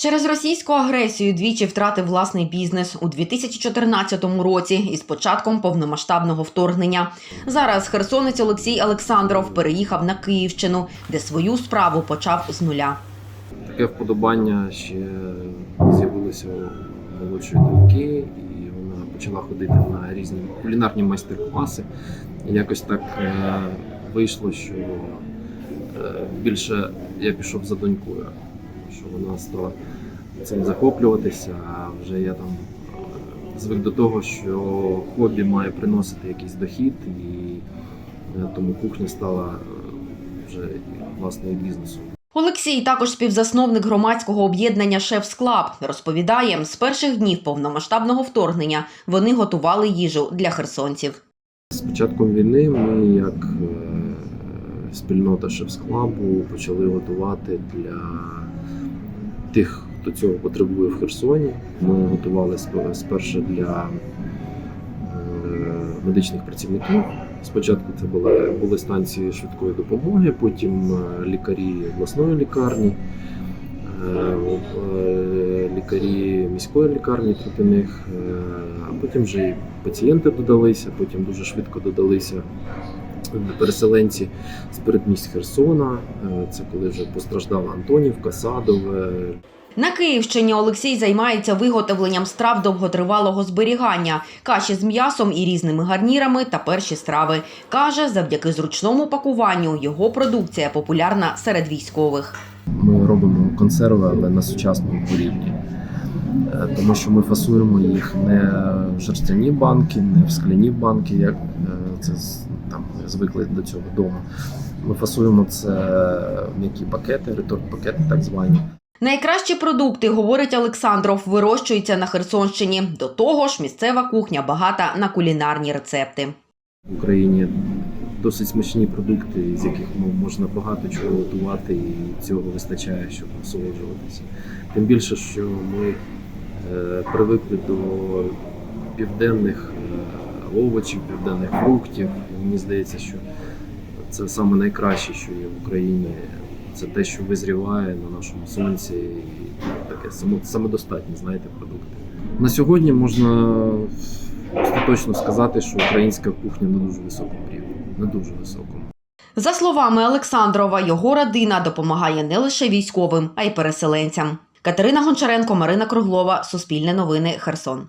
Через російську агресію двічі втратив власний бізнес у 2014 році із початком повномасштабного вторгнення. Зараз херсонець Олексій Олександров переїхав на Київщину, де свою справу почав з нуля. Таке вподобання ще з'явилося у молодшої доньки, і вона почала ходити на різні кулінарні майстер-класи. Якось так е, вийшло, що е, більше я пішов за донькою, що вона стала цим захоплюватися, а вже я там е, звик до того, що хобі має приносити якийсь дохід, і е, тому кухня стала е, вже власною бізнесом. Олексій також співзасновник громадського об'єднання Шефс Клаб. Розповідає, з перших днів повномасштабного вторгнення вони готували їжу для херсонців. З початком війни ми, як спільнота Шефсклабу, почали готувати для тих, хто цього потребує в Херсоні. Ми готували сп- спершу для е, медичних працівників. Спочатку це були, були станції швидкої допомоги, потім е, лікарі обласної лікарні, е, лікарі міської лікарні Трупяних, е, а потім вже і пацієнти додалися, потім дуже швидко додалися переселенці з передмість Херсона. Е, Це коли вже постраждала Антонівка, Садове, На Київщині Олексій займається виготовленням страв довготривалого зберігання, каші з м'ясом і різними гарнірами та перші страви. Каже, завдяки зручному пакуванню його продукція популярна серед військових. Ми робимо консерви, але на сучасному рівні. Е, Тому що ми фасуємо їх не в жерстяні банки, не в скляні банки, як е, це там звикли до цього вдома. Ми фасуємо це в м'які пакети, реторт-пакети так звані. Найкращі продукти, говорить Олександров, вирощуються на Херсонщині. До того ж, місцева кухня багата на кулінарні рецепти. В Україні досить смачні продукти, з яких ну, можна багато чого готувати, і цього вистачає, щоб насолоджуватися. Тим більше, що ми е, привикли до південних е, овочів, південних фруктів. Мені здається, що це саме найкраще, що є в Україні. Це те, що визріває на нашому сонці, і таке самодостатні, знаєте, продукти. На сьогодні можна остаточно сказати, що українська кухня на дуже високому рівні, на дуже високому. За словами Олександрова, його родина допомагає не лише військовим, а й переселенцям. Катерина Гончаренко, Марина Круглова, Суспільне новини, Херсон.